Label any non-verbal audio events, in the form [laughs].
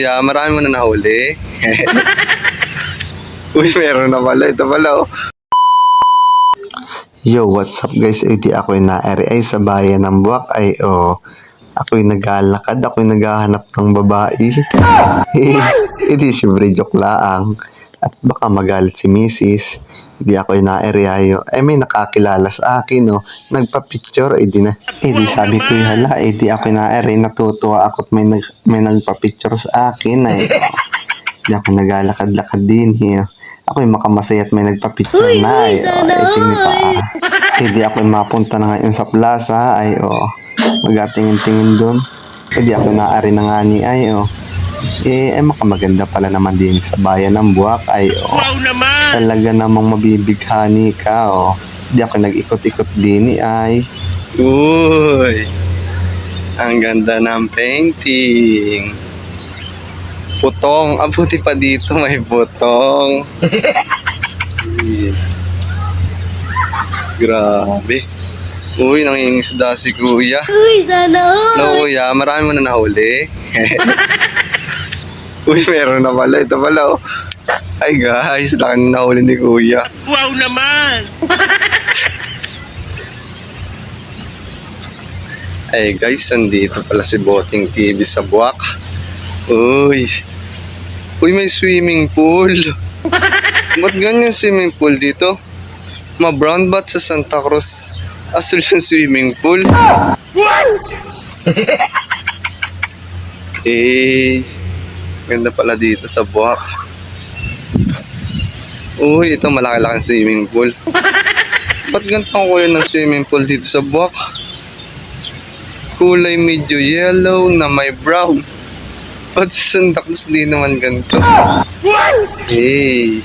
kuya, marami mo na nahuli. [laughs] Uy, meron na pala. Ito pala, oh. Yo, what's up guys? Iti ako'y naari ay sa bayan ng Buwak ay oh, ako'y naglalakad, ako'y naghahanap ng babae. [laughs] [laughs] Iti syempre joke laang. At baka magalit si Mrs. Hindi ako'y naari ayo. Ay may nakakilala sa akin oh. Nagpa-picture, edi na. Edi sabi ko hala, edi ako'y naari. Natutuwa ako't may, nag, may nagpa-picture sa akin [laughs] ay oh. Hindi ako naglalakad-lakad din eh. Ako'y makamasaya at may nagpa-picture Uy, na sana Oh, pa. Hindi ako mapunta na ngayon sa plaza ay oh. Magatingin-tingin doon. Hindi ako naari na nga ni ay oh. Eh, eh makamaganda pala naman din sa bayan ng Buwak ay oh. Wow naman! Talaga namang mabibighani ka oh. Hindi ako nag-ikot-ikot din ni ay. Uy! Ang ganda ng painting. Putong. Ah, buti pa dito may putong. Uy. [laughs] Grabe. Uy, nangingisda si kuya. Uy, sana all. Hello kuya, marami mo na nahuli. [laughs] Uy, meron na pala. Ito pala oh. Ay guys, laki na nahuli ni kuya. Wow naman! [laughs] Ay guys, nandito pala si Boting TV sa Buwak. Uy. Uy, may swimming pool. [laughs] Ba't ganyan swimming pool dito? Ma-brown bat sa Santa Cruz. Asul yung swimming pool. [laughs] eh, ganda pala dito sa Buwak. Uy, ito malaki-laking swimming pool. Ba't ganito ang kulay ng swimming pool dito sa Buwak? kulay medyo yellow na may brown. Ba't sa Santa Cruz di naman ganito? Hey.